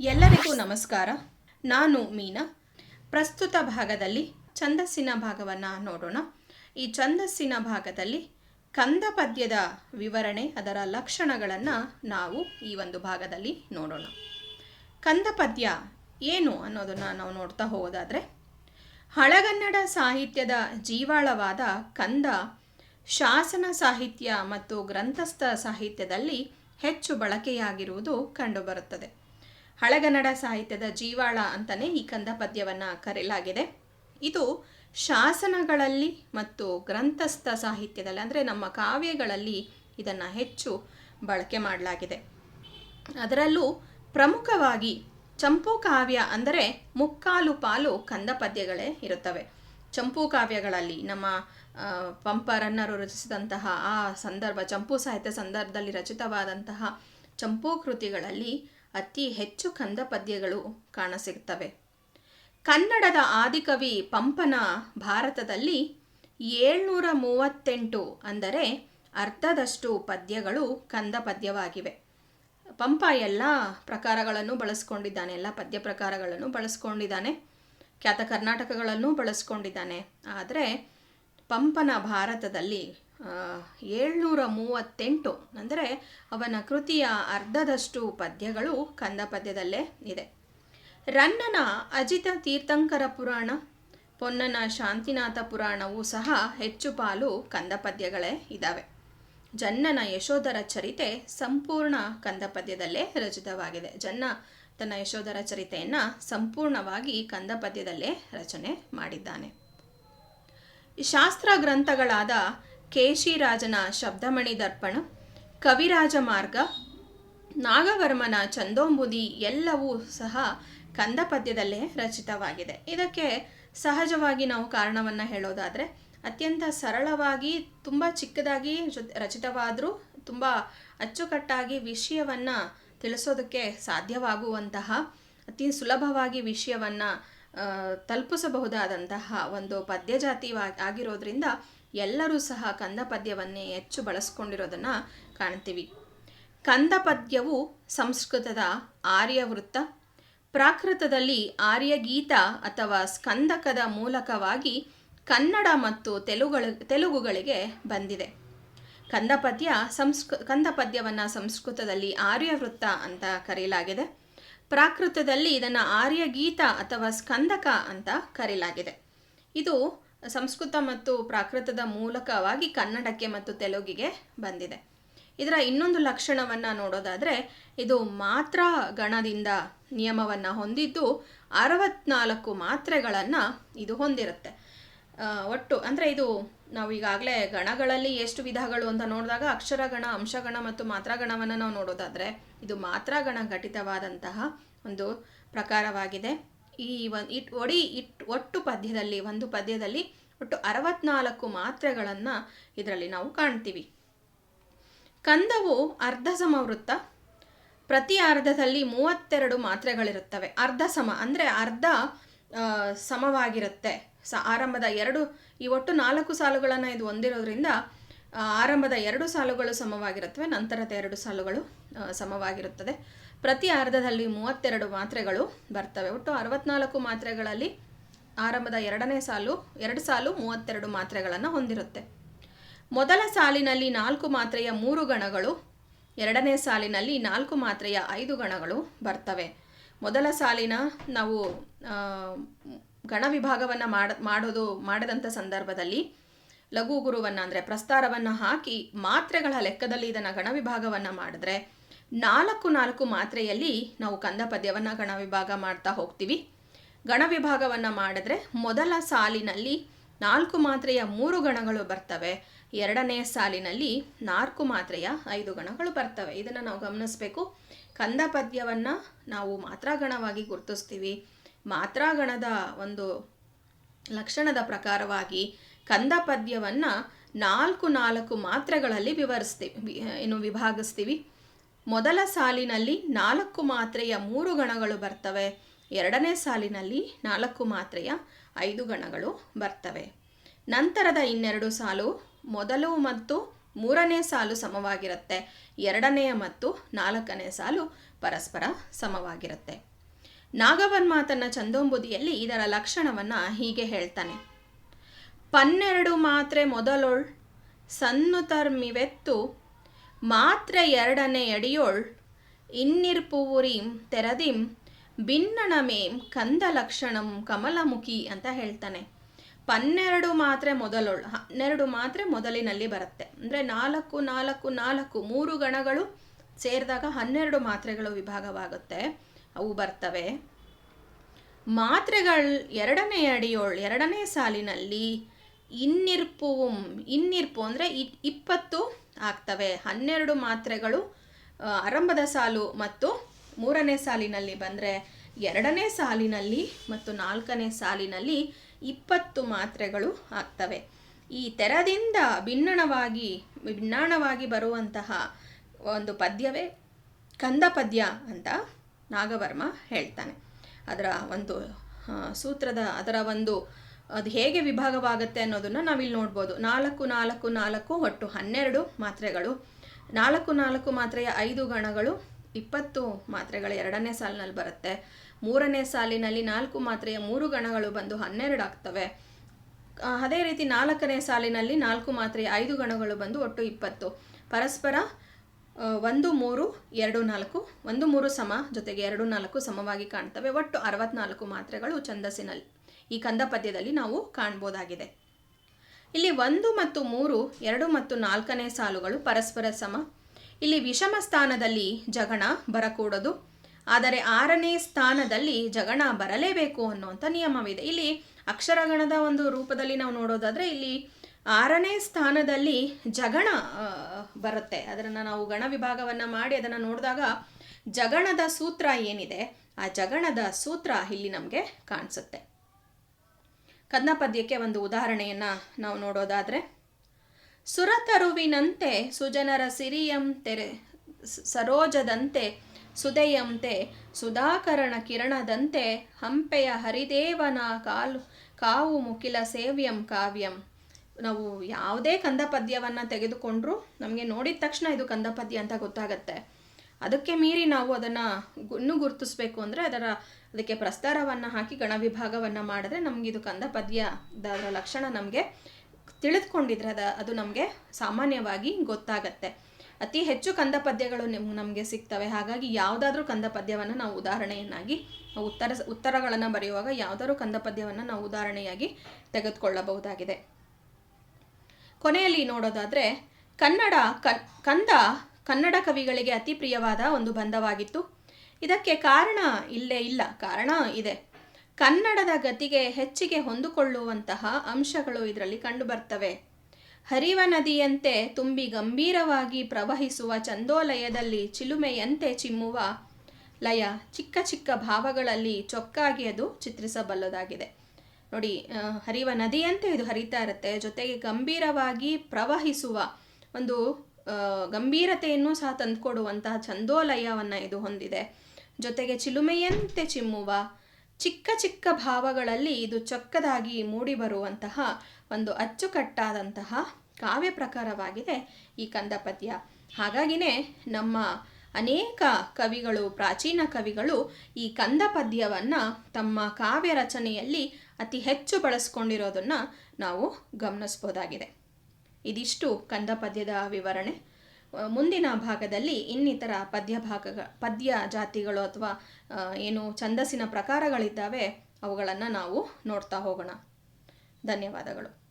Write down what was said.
ಎಲ್ಲರಿಗೂ ನಮಸ್ಕಾರ. ನಾನು ಮೀನಾ. ಪ್ರಸ್ತುತ ಭಾಗದಲ್ಲಿ ಛಂದಸ್ಸಿನ ಭಾಗವನ್ನು ನೋಡೋಣ. ಈ ಛಂದಸ್ಸಿನ ಭಾಗದಲ್ಲಿ ಕಂದ ಪದ್ಯದ ವಿವರಣೆ, ಅದರ ಲಕ್ಷಣಗಳನ್ನು ನಾವು ಈ ಒಂದು ಭಾಗದಲ್ಲಿ ನೋಡೋಣ. ಕಂದ ಪದ್ಯ ಏನು ಅನ್ನೋದನ್ನು ನಾವು ನೋಡ್ತಾ ಹೋಗೋದಾದರೆ, ಹಳಗನ್ನಡ ಸಾಹಿತ್ಯದ ಜೀವಾಳವಾದ ಕಂದ ಶಾಸನ ಸಾಹಿತ್ಯ ಮತ್ತು ಗ್ರಂಥಸ್ಥ ಸಾಹಿತ್ಯದಲ್ಲಿ ಹೆಚ್ಚು ಬಳಕೆಯಾಗಿರುವುದು ಕಂಡುಬರುತ್ತದೆ. ಹಳಗನ್ನಡ ಸಾಹಿತ್ಯದ ಜೀವಾಳ ಅಂತಲೇ ಈ ಕಂದ ಪದ್ಯವನ್ನು ಕರೆಯಲಾಗಿದೆ. ಇದು ಶಾಸನಗಳಲ್ಲಿ ಮತ್ತು ಗ್ರಂಥಸ್ಥ ಸಾಹಿತ್ಯದಲ್ಲಿ, ಅಂದರೆ ನಮ್ಮ ಕಾವ್ಯಗಳಲ್ಲಿ ಇದನ್ನು ಹೆಚ್ಚು ಬಳಕೆ ಮಾಡಲಾಗಿದೆ. ಅದರಲ್ಲೂ ಪ್ರಮುಖವಾಗಿ ಚಂಪು ಕಾವ್ಯ ಅಂದರೆ ಮುಕ್ಕಾಲು ಪಾಲು ಕಂದ ಪದ್ಯಗಳೇ ಇರುತ್ತವೆ. ಚಂಪು ಕಾವ್ಯಗಳಲ್ಲಿ ನಮ್ಮ ಪಂಪರನ್ನರು ಪಂಪ ರನ್ನರು ರಚಿಸಿದಂತಹ ಆ ಸಂದರ್ಭ, ಚಂಪು ಸಾಹಿತ್ಯ ಸಂದರ್ಭದಲ್ಲಿ ರಚಿತವಾದಂತಹ ಚಂಪು ಕೃತಿಗಳಲ್ಲಿ ಅತಿ ಹೆಚ್ಚು ಕಂದ ಪದ್ಯಗಳು ಕಾಣಸಿಗುತ್ತವೆ. ಕನ್ನಡದ ಆದಿಕವಿ ಪಂಪನ ಭಾರತದಲ್ಲಿ ಏಳ್ನೂರ ಮೂವತ್ತೆಂಟು ಅಂದರೆ ಅರ್ಧದಷ್ಟು ಪದ್ಯಗಳು ಕಂದ ಪದ್ಯವಾಗಿವೆ ಪಂಪ ಎಲ್ಲ ಪ್ರಕಾರಗಳನ್ನು ಬಳಸ್ಕೊಂಡಿದ್ದಾನೆ, ಎಲ್ಲ ಪದ್ಯ ಪ್ರಕಾರಗಳನ್ನು ಬಳಸ್ಕೊಂಡಿದ್ದಾನೆ, ಖ್ಯಾತ ಕರ್ನಾಟಕಗಳನ್ನು ಬಳಸ್ಕೊಂಡಿದ್ದಾನೆ. ಆದರೆ ಪಂಪನ ಭಾರತದಲ್ಲಿ ಏಳ್ನೂರ ಮೂವತ್ತೆಂಟು ಅಂದರೆ ಅವನ ಕೃತಿಯ ಅರ್ಧದಷ್ಟು ಪದ್ಯಗಳು ಕಂದ ಪದ್ಯದಲ್ಲೇ ಇದೆ. ರನ್ನನ ಅಜಿತ ತೀರ್ಥಂಕರ ಪುರಾಣ, ಪೊನ್ನನ ಶಾಂತಿನಾಥ ಪುರಾಣವೂ ಸಹ ಹೆಚ್ಚು ಪಾಲು ಕಂದ ಪದ್ಯಗಳೇ ಇದ್ದಾವೆ ಜನ್ನನ ಯಶೋಧರ ಚರಿತೆ ಸಂಪೂರ್ಣ ಕಂದ ಪದ್ಯದಲ್ಲೇ ರಚಿತವಾಗಿದೆ. ಜನ್ನ ತನ್ನ ಯಶೋಧರ ಚರಿತೆಯನ್ನು ಸಂಪೂರ್ಣವಾಗಿ ಕಂದ ಪದ್ಯದಲ್ಲೇ ರಚನೆ ಮಾಡಿದ್ದಾನೆ. ಶಾಸ್ತ್ರ ಗ್ರಂಥಗಳಾದ ಕೇಶಿರಾಜನ ಶಬ್ದಮಣಿ ದರ್ಪಣ ಕವಿರಾಜ ಮಾರ್ಗ ನಾಗವರ್ಮನ ಚಂದೋಂಬುದಿ ಎಲ್ಲವೂ ಸಹ ಕಂದ ಪದ್ಯದಲ್ಲೇ ರಚಿತವಾಗಿದೆ. ಇದಕ್ಕೆ ಸಹಜವಾಗಿ ನಾವು ಕಾರಣವನ್ನು ಹೇಳೋದಾದರೆ, ಅತ್ಯಂತ ಸರಳವಾಗಿ, ತುಂಬ ಚಿಕ್ಕದಾಗಿ ರಚಿತವಾದರೂ, ತುಂಬ ಅಚ್ಚುಕಟ್ಟಾಗಿ ವಿಷಯವನ್ನು ತಿಳಿಸೋದಕ್ಕೆ ಸಾಧ್ಯವಾಗುವಂತಹ, ಅತಿ ಸುಲಭವಾಗಿ ವಿಷಯವನ್ನು ತಲುಪಿಸಬಹುದಾದಂತಹ ಒಂದು ಪದ್ಯ ಜಾತಿ ಆಗಿರೋದ್ರಿಂದ ಎಲ್ಲರೂ ಸಹ ಕಂದ ಪದ್ಯವನ್ನೇ ಹೆಚ್ಚು ಬಳಸ್ಕೊಂಡಿರೋದನ್ನು ಕಾಣ್ತೀವಿ. ಕಂದ ಪದ್ಯವು ಸಂಸ್ಕೃತದ ಆರ್ಯವೃತ್ತ ಪ್ರಾಕೃತದಲ್ಲಿ ಆರ್ಯಗೀತ ಅಥವಾ ಸ್ಕಂದಕದ ಮೂಲಕವಾಗಿ ಕನ್ನಡ ಮತ್ತು ತೆಲುಗು ತೆಲುಗುಗಳಿಗೆ ಬಂದಿದೆ. ಕಂದಪದ್ಯ ಸಂಸ್ಕೃ ಕಂದ ಪದ್ಯವನ್ನು ಸಂಸ್ಕೃತದಲ್ಲಿ ಆರ್ಯವೃತ್ತ ಅಂತ ಕರೆಯಲಾಗಿದೆ. ಪ್ರಾಕೃತದಲ್ಲಿ ಇದನ್ನು ಆರ್ಯಗೀತ ಅಥವಾ ಸ್ಕಂದಕ ಅಂತ ಕರೆಯಲಾಗಿದೆ. ಇದು ಸಂಸ್ಕೃತ ಮತ್ತು ಪ್ರಾಕೃತದ ಮೂಲಕವಾಗಿ ಕನ್ನಡಕ್ಕೆ ಮತ್ತು ತೆಲುಗಿಗೆ ಬಂದಿದೆ. ಇದರ ಇನ್ನೊಂದು ಲಕ್ಷಣವನ್ನು ನೋಡೋದಾದರೆ, ಇದು ಮಾತ್ರ ಗಣದಿಂದ ನಿಯಮವನ್ನು ಹೊಂದಿದ್ದು ಅರವತ್ನಾಲ್ಕು ಮಾತ್ರೆಗಳನ್ನು ಇದು ಹೊಂದಿರುತ್ತೆ. ಒಟ್ಟು ಅಂದರೆ ಇದು ನಾವು ಈಗಾಗಲೇ ಗಣಗಳಲ್ಲಿ ಎಷ್ಟು ವಿಧಗಳು ಅಂತ ನೋಡಿದಾಗ ಅಕ್ಷರಗಣ ಅಂಶಗಣ ಮತ್ತು ಮಾತ್ರಗಣವನ್ನು ನಾವು ನೋಡೋದಾದರೆ, ಇದು ಮಾತ್ರಗಣ ಘಟಿತವಾದಂತಹ ಒಂದು ಪ್ರಕಾರವಾಗಿದೆ. ಈ ಒಂದು ಇಟ್, ಒಡಿ, ಇಟ್, ಒಟ್ಟು ಪದ್ಯದಲ್ಲಿ, ಒಂದು ಪದ್ಯದಲ್ಲಿ ಒಟ್ಟು ಅರವತ್ನಾಲ್ಕು ಮಾತ್ರೆಗಳನ್ನು ಇದರಲ್ಲಿ ನಾವು ಕಾಣ್ತೀವಿ. ಕಂದವು ಅರ್ಧ ಸಮವೃತ್ತ ಪ್ರತಿ ಅರ್ಧದಲ್ಲಿ ಮೂವತ್ತೆರಡು ಮಾತ್ರೆಗಳಿರುತ್ತವೆ. ಅರ್ಧ ಸಮ ಅಂದರೆ ಅರ್ಧ ಸಮವಾಗಿರುತ್ತೆ. ಸ, ಆರಂಭದ ಎರಡು, ಈ ಒಟ್ಟು ನಾಲ್ಕು ಸಾಲುಗಳನ್ನು ಇದು ಹೊಂದಿರೋದ್ರಿಂದ ಆರಂಭದ ಎರಡು ಸಾಲುಗಳು ಸಮವಾಗಿರುತ್ತವೆ, ನಂತರದ ಎರಡು ಸಾಲುಗಳು ಸಮವಾಗಿರುತ್ತದೆ. ಪ್ರತಿ ಅರ್ಧದಲ್ಲಿ ಮೂವತ್ತೆರಡು ಮಾತ್ರೆಗಳು ಬರ್ತವೆ. ಒಟ್ಟು ಅರವತ್ನಾಲ್ಕು ಮಾತ್ರೆಗಳಲ್ಲಿ ಆರಂಭದ ಎರಡನೇ ಸಾಲು, ಎರಡು ಸಾಲು ಮೂವತ್ತೆರಡು ಮಾತ್ರೆಗಳನ್ನು ಹೊಂದಿರುತ್ತೆ. ಮೊದಲ ಸಾಲಿನಲ್ಲಿ ನಾಲ್ಕು ಮಾತ್ರೆಯ ಮೂರು ಗಣಗಳು, ಎರಡನೇ ಸಾಲಿನಲ್ಲಿ ನಾಲ್ಕು ಮಾತ್ರೆಯ ಐದು ಗಣಗಳು ಬರ್ತವೆ. ಮೊದಲ ಸಾಲಿನ ನಾವು ಗಣ ವಿಭಾಗವನ್ನು ಮಾಡ, ಮಾಡೋದು ಮಾಡದಂಥ ಸಂದರ್ಭದಲ್ಲಿ ಲಘು ಗುರುವನ್ನು ಅಂದರೆ ಪ್ರಸ್ತಾರವನ್ನು ಹಾಕಿ ಮಾತ್ರೆಗಳ ಲೆಕ್ಕದಲ್ಲಿ ಇದನ್ನು ಗಣ ವಿಭಾಗವನ್ನು ಮಾಡಿದ್ರೆ ನಾಲ್ಕು ನಾಲ್ಕು ಮಾತ್ರೆಯಲ್ಲಿ ನಾವು ಕಂದ ಪದ್ಯವನ್ನು ಗಣ ವಿಭಾಗ ಮಾಡ್ತಾ ಹೋಗ್ತೀವಿ. ಗಣ ವಿಭಾಗವನ್ನು ಮಾಡಿದ್ರೆ ಮೊದಲ ಸಾಲಿನಲ್ಲಿ ನಾಲ್ಕು ಮಾತ್ರೆಯ ಮೂರು ಗಣಗಳು ಬರ್ತವೆ. ಎರಡನೇ ಸಾಲಿನಲ್ಲಿ ನಾಲ್ಕು ಮಾತ್ರೆಯ ಐದು ಗಣಗಳು ಬರ್ತವೆ. ಇದನ್ನು ನಾವು ಗಮನಿಸಬೇಕು. ಕಂದ ಪದ್ಯವನ್ನು ನಾವು ಮಾತ್ರಾಗಣವಾಗಿ ಗುರುತಿಸ್ತೀವಿ. ಮಾತ್ರಾಗಣದ ಒಂದು ಲಕ್ಷಣದ ಪ್ರಕಾರವಾಗಿ ಕಂದ ಪದ್ಯವನ್ನು ನಾಲ್ಕು ನಾಲ್ಕು ಮಾತ್ರೆಗಳಲ್ಲಿ ವಿವರಿಸ್ತೀವಿ. ಏನು ವಿಭಾಗಿಸ್ತೀವಿ. ಮೊದಲ ಸಾಲಿನಲ್ಲಿ ನಾಲ್ಕು ಮಾತ್ರೆಯ ಮೂರು ಗಣಗಳು ಬರ್ತವೆ. ಎರಡನೇ ಸಾಲಿನಲ್ಲಿ ನಾಲ್ಕು ಮಾತ್ರೆಯ ಐದು ಗಣಗಳು ಬರ್ತವೆ. ನಂತರದ ಇನ್ನೆರಡು ಸಾಲು ಮೊದಲು ಮತ್ತು ಮೂರನೇ ಸಾಲು ಸಮವಾಗಿರುತ್ತೆ. ಎರಡನೆಯ ಮತ್ತು ನಾಲ್ಕನೇ ಸಾಲು ಪರಸ್ಪರ ಸಮವಾಗಿರುತ್ತೆ. ನಾಗವನ್ಮಾತನ ಚಂದೋಂಬುದಿಯಲ್ಲಿ ಇದರ ಲಕ್ಷಣವನ್ನು ಹೀಗೆ ಹೇಳ್ತಾನೆ. ಪನ್ನೆರಡು ಮಾತ್ರೆ ಮೊದಲೊಳ್ ಸನ್ನುತರ್ಮಿವೆತ್ತು ಮಾತ್ರೆ ಎರಡನೇ ಎಡಿಯೋಳ್, ಇನ್ನಿರ್ಪುವುರಿಂ ತೆರದಿಂ ಭಿನ್ನಣಮೇಂ ಕಂದ ಲಕ್ಷಣಂ ಕಮಲಮುಖಿ ಅಂತ ಹೇಳ್ತಾನೆ. ಪನ್ನೆರಡು ಮಾತ್ರೆ ಮೊದಲೊಳ್, ಹನ್ನೆರಡು ಮಾತ್ರೆ ಮೊದಲಿನಲ್ಲಿ ಬರುತ್ತೆ. ಅಂದರೆ ನಾಲ್ಕು ನಾಲ್ಕು ನಾಲ್ಕು, ಮೂರು ಗಣಗಳು ಸೇರಿದಾಗ ಹನ್ನೆರಡು ಮಾತ್ರೆಗಳು ವಿಭಾಗವಾಗುತ್ತೆ. ಅವು ಬರ್ತವೆ. ಮಾತ್ರೆಗಳು ಎರಡನೇ ಅಡಿಯೋಳ್ ಎರಡನೇ ಸಾಲಿನಲ್ಲಿ ಇನ್ನಿರ್ಪುವುಂ ಇನ್ನಿರ್ಪು ಅಂದರೆ ಇಪ್ಪತ್ತು ಆಗ್ತವೆ. ಹನ್ನೆರಡು ಮಾತ್ರೆಗಳು ಆರಂಭದ ಸಾಲು ಮತ್ತು ಮೂರನೇ ಸಾಲಿನಲ್ಲಿ ಬಂದರೆ ಎರಡನೇ ಸಾಲಿನಲ್ಲಿ ಮತ್ತು ನಾಲ್ಕನೇ ಸಾಲಿನಲ್ಲಿ ಇಪ್ಪತ್ತು ಮಾತ್ರೆಗಳು ಆಗ್ತವೆ. ಈ ತೆರದಿಂದ ಭಿನ್ನಣವಾಗಿ, ಭಿನ್ನಾಣವಾಗಿ ಬರುವಂತಹ ಒಂದು ಪದ್ಯವೇ ಕಂದ ಪದ್ಯ ಅಂತ ನಾಗವರ್ಮ ಹೇಳ್ತಾನೆ. ಅದರ ಒಂದು ಸೂತ್ರದ ಅದರ ಒಂದು ಅದು ಹೇಗೆ ವಿಭಾಗವಾಗುತ್ತೆ ಅನ್ನೋದನ್ನು ನಾವಿಲ್ಲಿ ನೋಡ್ಬೋದು. ನಾಲ್ಕು ನಾಲ್ಕು ನಾಲ್ಕು ಒಟ್ಟು ಹನ್ನೆರಡು ಮಾತ್ರೆಗಳು. ನಾಲ್ಕು ನಾಲ್ಕು ಮಾತ್ರೆಯ ಐದು ಗಣಗಳು, ಇಪ್ಪತ್ತು ಮಾತ್ರೆಗಳು ಎರಡನೇ ಸಾಲಿನಲ್ಲಿ ಬರುತ್ತೆ. ಮೂರನೇ ಸಾಲಿನಲ್ಲಿ ನಾಲ್ಕು ಮಾತ್ರೆಯ ಮೂರು ಗಣಗಳು ಬಂದು ಹನ್ನೆರಡು ಆಗ್ತವೆ. ಅದೇ ರೀತಿ ನಾಲ್ಕನೇ ಸಾಲಿನಲ್ಲಿ ನಾಲ್ಕು ಮಾತ್ರೆಯ ಐದು ಗಣಗಳು ಬಂದು ಒಟ್ಟು ಇಪ್ಪತ್ತು. ಪರಸ್ಪರ ಒಂದು, ಮೂರು, ಎರಡು, ನಾಲ್ಕು. ಒಂದು, ಮೂರು ಸಮ ಜೊತೆಗೆ ಎರಡು, ನಾಲ್ಕು ಸಮವಾಗಿ ಕಾಣ್ತವೆ. ಒಟ್ಟು ಅರವತ್ನಾಲ್ಕು ಮಾತ್ರೆಗಳು ಛಂದಸ್ಸಿನಲ್ಲಿ ಈ ಕಂದ ಪದ್ಯದಲ್ಲಿ ನಾವು ಕಾಣ್ಬೋದಾಗಿದೆ. ಇಲ್ಲಿ ಒಂದು ಮತ್ತು ಮೂರು, ಎರಡು ಮತ್ತು ನಾಲ್ಕನೇ ಸಾಲುಗಳು ಪರಸ್ಪರ ಸಮ. ಇಲ್ಲಿ ವಿಷಮ ಸ್ಥಾನದಲ್ಲಿ ಜಗಣ ಬರಕೂಡದು. ಆದರೆ ಆರನೇ ಸ್ಥಾನದಲ್ಲಿ ಜಗಣ ಬರಲೇಬೇಕು ಅನ್ನುವಂಥ ನಿಯಮವಿದೆ. ಇಲ್ಲಿ ಅಕ್ಷರಗಣದ ಒಂದು ರೂಪದಲ್ಲಿ ನಾವು ನೋಡೋದಾದರೆ ಇಲ್ಲಿ ಆರನೇ ಸ್ಥಾನದಲ್ಲಿ ಜಗಣ ಬರುತ್ತೆ. ಅದನ್ನು ನಾವು ಗಣ ವಿಭಾಗವನ್ನು ಮಾಡಿ ಅದನ್ನು ನೋಡಿದಾಗ ಜಗಣದ ಸೂತ್ರ ಏನಿದೆ? ಆ ಜಗಣದ ಸೂತ್ರ ಇಲ್ಲಿ ನಮಗೆ ಕಾಣಿಸುತ್ತೆ. ಕದ್ನ ಪದ್ಯಕ್ಕೆ ಒಂದು ಉದಾಹರಣೆಯನ್ನು ನಾವು ನೋಡೋದಾದರೆ ಸುರತರುವಿನಂತೆ ಸುಜನರ ಸಿರಿಯಂ ತೆರೆ ಸರೋಜದಂತೆ ಸುದೆಯಂತೆ ಸುಧಾಕರಣ ಕಿರಣದಂತೆ ಹಂಪೆಯ ಹರಿದೇವನ ಕಾಲು, ಕಾವು ಮುಕಿಲ ಸೇವ್ಯಂ ಕಾವ್ಯಂ. ನಾವು ಯಾವುದೇ ಕಂದಪದ್ಯವನ್ನು ತೆಗೆದುಕೊಂಡ್ರೂ ನಮಗೆ ನೋಡಿದ ತಕ್ಷಣ ಇದು ಕಂದಪದ್ಯ ಅಂತ ಗೊತ್ತಾಗತ್ತೆ. ಅದಕ್ಕೆ ಮೀರಿ ನಾವು ಅದನ್ನು ಇನ್ನೂ ಗುರುತಿಸ್ಬೇಕು ಅಂದರೆ ಅದರ ಅದಕ್ಕೆ ಪ್ರಸ್ತಾರವನ್ನು ಹಾಕಿ ಗಣ ವಿಭಾಗವನ್ನು ಮಾಡಿದ್ರೆ ಇದು ಕಂದ ಪದ್ಯದ ಲಕ್ಷಣ ನಮಗೆ ತಿಳಿದುಕೊಂಡಿದ್ರೆ ಅದ ಅದು ನಮಗೆ ಸಾಮಾನ್ಯವಾಗಿ ಗೊತ್ತಾಗತ್ತೆ. ಅತಿ ಹೆಚ್ಚು ಕಂದ ಪದ್ಯಗಳು ನಿಮ್ ನಮಗೆ ಸಿಗ್ತವೆ. ಹಾಗಾಗಿ ಯಾವುದಾದ್ರೂ ಕಂದ ಪದ್ಯವನ್ನು ನಾವು ಉದಾಹರಣೆಯನ್ನಾಗಿ ಉತ್ತರ ಉತ್ತರಗಳನ್ನು ಬರೆಯುವಾಗ ಯಾವುದಾದ್ರೂ ಕಂದ ಪದ್ಯವನ್ನು ನಾವು ಉದಾಹರಣೆಯಾಗಿ ತೆಗೆದುಕೊಳ್ಳಬಹುದಾಗಿದೆ. ಕೊನೆಯಲ್ಲಿ ನೋಡೋದಾದರೆ ಕನ್ನಡ ಕ ಕಂದ ಕನ್ನಡ ಕವಿಗಳಿಗೆ ಅತಿ ಪ್ರಿಯವಾದ ಒಂದು ಬಂಧವಾಗಿತ್ತು. ಇದಕ್ಕೆ ಕಾರಣ ಇಲ್ಲೇ ಇಲ್ಲ. ಕಾರಣ ಇದೆ. ಕನ್ನಡದ ಗತಿಗೆ ಹೆಚ್ಚಿಗೆ ಹೊಂದಿಕೊಳ್ಳುವಂತಹ ಅಂಶಗಳು ಇದರಲ್ಲಿ ಕಂಡುಬರ್ತವೆ. ಹರಿವ ನದಿಯಂತೆ ತುಂಬಿ ಗಂಭೀರವಾಗಿ ಪ್ರವಹಿಸುವ ಚಂದೋಲಯದಲ್ಲಿ ಚಿಲುಮೆಯಂತೆ ಚಿಮ್ಮುವ ಲಯ ಚಿಕ್ಕ ಚಿಕ್ಕ ಭಾವಗಳಲ್ಲಿ ಚೊಕ್ಕಾಗಿ ಅದು ಚಿತ್ರಿಸಬಲ್ಲದಾಗಿದೆ. ನೋಡಿ ಹರಿವ ನದಿಯಂತೆ ಇದು ಹರಿತಾ ಇರುತ್ತೆ. ಜೊತೆಗೆ ಗಂಭೀರವಾಗಿ ಪ್ರವಹಿಸುವ ಒಂದು ಗಂಭೀರತೆಯನ್ನು ಸಹ ತಂದುಕೊಡುವಂತಹ ಛಂದೋಲಯವನ್ನು ಇದು ಹೊಂದಿದೆ. ಜೊತೆಗೆ ಚಿಲುಮೆಯಂತೆ ಚಿಮ್ಮುವ, ಚಿಕ್ಕ ಚಿಕ್ಕ ಭಾವಗಳಲ್ಲಿ ಇದು ಚೊಕ್ಕದಾಗಿ ಮೂಡಿಬರುವಂತಹ ಒಂದು ಅಚ್ಚುಕಟ್ಟಾದಂತಹ ಕಾವ್ಯ ಪ್ರಕಾರವಾಗಿದೆ ಈ ಕಂದಪದ್ಯ. ಹಾಗಾಗಿನೇ ನಮ್ಮ ಅನೇಕ ಕವಿಗಳು, ಪ್ರಾಚೀನ ಕವಿಗಳು ಈ ಕಂದ ಪದ್ಯವನ್ನು ತಮ್ಮ ಕಾವ್ಯ ರಚನೆಯಲ್ಲಿ ಅತಿ ಹೆಚ್ಚು ಬಳಸ್ಕೊಂಡಿರೋದನ್ನು ನಾವು ಗಮನಿಸ್ಬೋದಾಗಿದೆ. ಇದಿಷ್ಟು ಕಂದ ಪದ್ಯದ ವಿವರಣೆ. ಮುಂದಿನ ಭಾಗದಲ್ಲಿ ಇನ್ನಿತರ ಪದ್ಯ ಭಾಗ ಪದ್ಯ ಜಾತಿಗಳು ಅಥವಾ ಏನು ಛಂದಸ್ಸಿನ ಪ್ರಕಾರಗಳಿದ್ದಾವೆ ಅವುಗಳನ್ನು ನಾವು ನೋಡ್ತಾ ಹೋಗೋಣ. ಧನ್ಯವಾದಗಳು.